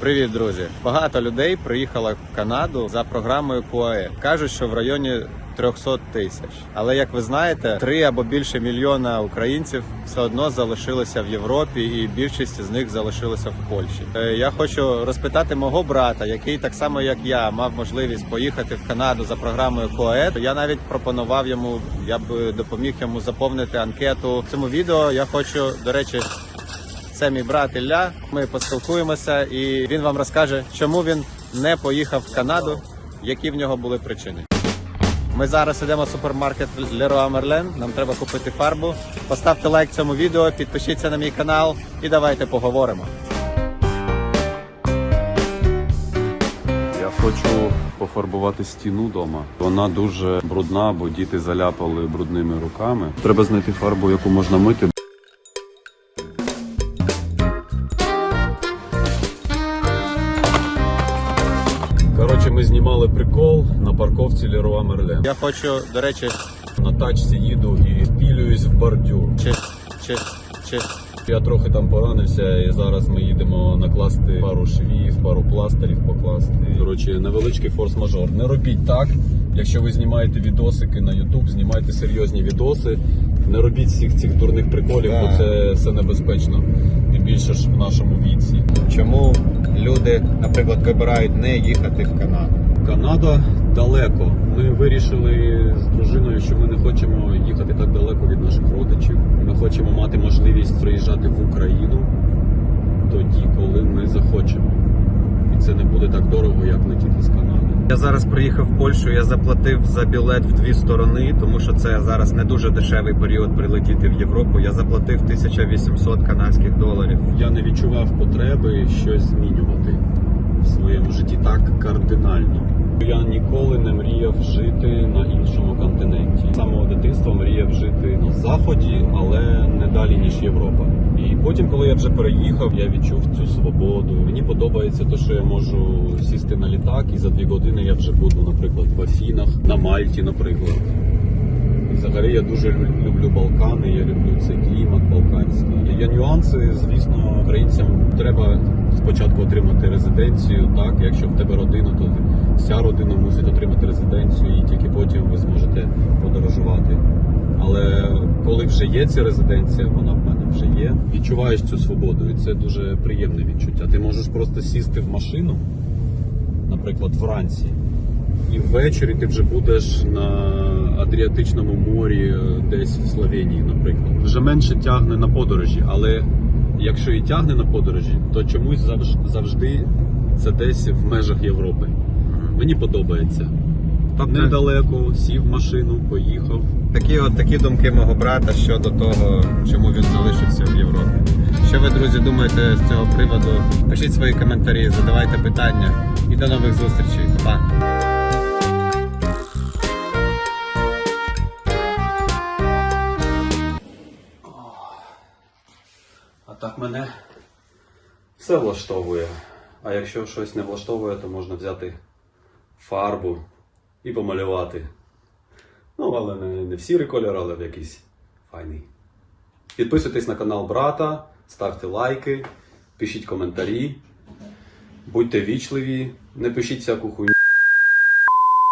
Привіт, друзі! Багато людей приїхало в Канаду за програмою КУАЕ. Кажуть, що в районі 300 тисяч. Але як ви знаєте, три або більше мільйона українців все одно залишилися в Європі, і більшість з них залишилися в Польщі. Е, Я хочу розпитати мого брата, який так само як я мав можливість поїхати в Канаду за програмою КОЕД. Я навіть пропонував йому, я б допоміг йому заповнити анкету. В цьому відео я хочу, до речі. Це мій брат Ілля. Ми поспілкуємося, і він вам розкаже, чому він не поїхав в Канаду, які в нього були причини. Ми зараз йдемо в супермаркет Leroy Merlin. Нам треба купити фарбу. Поставте лайк цьому відео, підпишіться на мій канал і давайте поговоримо. Я хочу пофарбувати стіну вдома. Вона дуже брудна, бо діти заляпали брудними руками. Треба знайти фарбу, яку можна мити. Ми знімали прикол на парковці Леруа Мерлен. Я хочу, до речі, На тачці їду і спілююсь в бордюр. чи, чи, чи Я трохи там поранився, і зараз ми їдемо накласти пару швів, пару пластирів покласти. Коротше, невеличкий форс-мажор. Не робіть так. Якщо ви знімаєте відосики на YouTube, знімайте серйозні відоси. Не робіть всіх цих дурних приколів, бо це все небезпечно. Більше ж в нашому віці. чому люди, наприклад, вибирають не їхати в Канаду? Канада далеко. Ми вирішили з дружиною, що ми не хочемо їхати так далеко від наших родичів. Ми хочемо мати можливість приїжджати в Україну тоді, коли ми захочемо. І це не буде так дорого, як летіти зараз приїхав в Польщу. Я заплатив за білет в дві сторони, тому що це зараз не дуже дешевий період прилетіти в Європу. Я заплатив 1800 канадських доларів. Я не відчував потреби щось змінювати в своєму житті так кардинально. Я ніколи не мріяв жити на іншому континенті. З самого дитинства мріяв жити на заході, але не далі ніж Європа. І потім, коли я вже переїхав, я відчув цю свободу. Мені подобається те, що я можу сісти на літак, і за дві години я вже буду, наприклад, в Афінах, на Мальті, наприклад. Взагалі я дуже люблю Балкани, я люблю цей клімат балканський. Є нюанси, звісно, українцям треба спочатку отримати резиденцію. Так, якщо в тебе родина, то вся родина мусить отримати резиденцію, і тільки потім ви зможете подорожувати. Але коли вже є ця резиденція, вона в мене вже є. Відчуваєш цю свободу, і це дуже приємне відчуття. Ти можеш просто сісти в машину, наприклад, вранці, і ввечері ти вже будеш на Адріатичному морі, е, десь в Словенії, наприклад. Вже менше тягне на подорожі, але якщо і тягне на подорожі, то чомусь завж- завжди це десь в межах Європи. Мені подобається. Тобто- Недалеко, сів в машину, поїхав. Такі от такі думки мого брата щодо того, чому він залишився в Європі. Що ви, друзі, думаєте з цього приводу? Пишіть свої коментарі, задавайте питання і до нових зустрічей. Па! Так мене все влаштовує. А якщо щось не влаштовує, то можна взяти фарбу і помалювати. Ну, але не, не в сірий кольор, але в якийсь файний. Підписуйтесь на канал брата, ставте лайки, пишіть коментарі, будьте вічливі, не пишіть всяку хуйню.